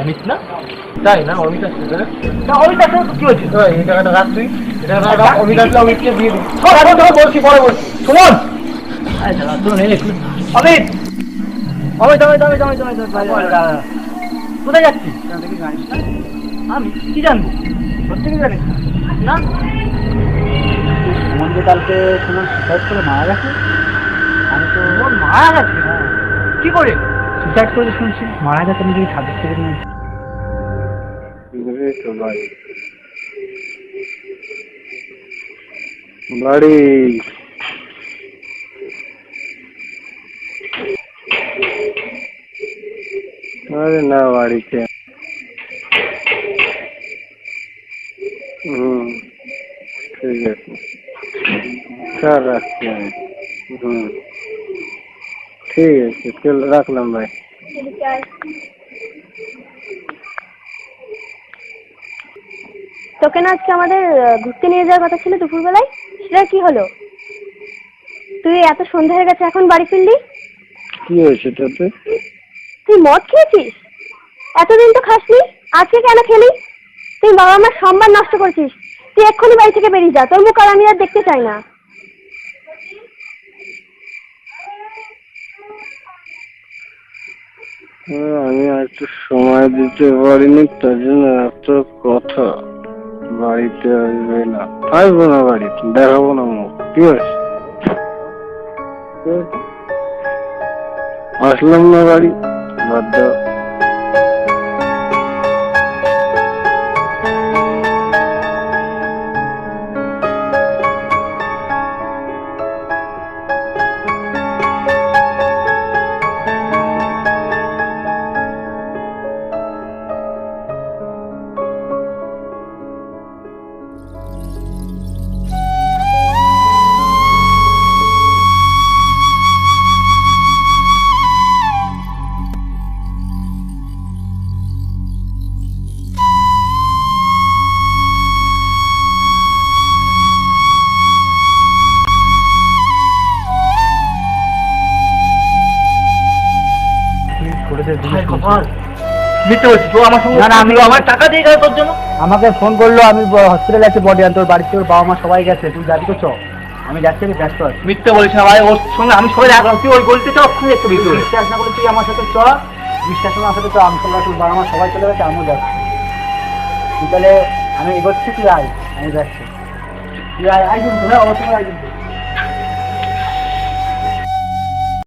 অমিত না? তাই না? অমিত আসছে না? অমিত আসলে কি হয়েছে? তো এই টাকাটা রাখ তুই। টাকাটা অমিত আসলে অমিতকে দিয়ে ও, এখন তোকে বলছি পরে বলছি। শুনুন। দাদা শুনুন অমিত! অমিত অমিত অমিত অমিত অমিত। কোথায় যাচ্ছিস? আমি কি জানব? সত্যি কি জানিস? না? সুমন যে কালকে সুসাইড করে মারা গেছে? আমি তো ওর মারা গেছে? কি করে? সুসাইড করে শুনছি মারা গেছে নিজে ছাদের থেকে নিয়ে বাড়ি আরে না বাড়িতে হুম ঠিক আছে স্যার রাখছি আমি হুম ঠিক আছে চল তোকে না আজকে আমাদের ঘুরতে নিয়ে যাওয়ার কথা ছিল দুপুরবেলায়? সেটা কি হলো? তুই এত সন্ধ্যা হয়ে গেছে এখন বাড়ি ফিরলি? কি হয়েছে তাতে তুই মদ খেয়েছিস? এতদিন তো খাসনি আজকে কেন খেলি? তুই বাবা মার সম্মান নষ্ট করছিস। তুই এক্ষুনি বাড়ি থেকে বেরিয়ে যা তোর মুখ আর আমি আর দেখতে চাই না। আমি আর একটু সময় দিতে পারিনি, তার জন্য এত কথা। বাড়িতে আসবে না। আসব না বাড়িতে, দেখাবো না মুখ, কি আছে আসলাম না বাড়ি, বাদ দাও। আমাকে ফোন করল আমি হসপিটালে আছি বডি তোর বাড়িতে ওর বাবা মা সবাই গেছে। তুই যাবি তো চ। আমি যাচ্ছি আমি ব্যস্ত আছি। মিথ্যে বলিস না ভাই ওর সঙ্গে আমি সবাই রাখলাম তুই ওই বলতে তো ওখানে একটু বিশ্বাস না করলে তুই আমার সাথে চ বিশ্বাস না সাথে তো আমি সবাই তোর বাবা মা সবাই চলে গেছে আমিও যাচ্ছি। তুই তাহলে আমি এগোচ্ছি তুই আয় আমি যাচ্ছি তুই আয় আয় কিন্তু হ্যাঁ অবশ্যই আয় কিন্তু।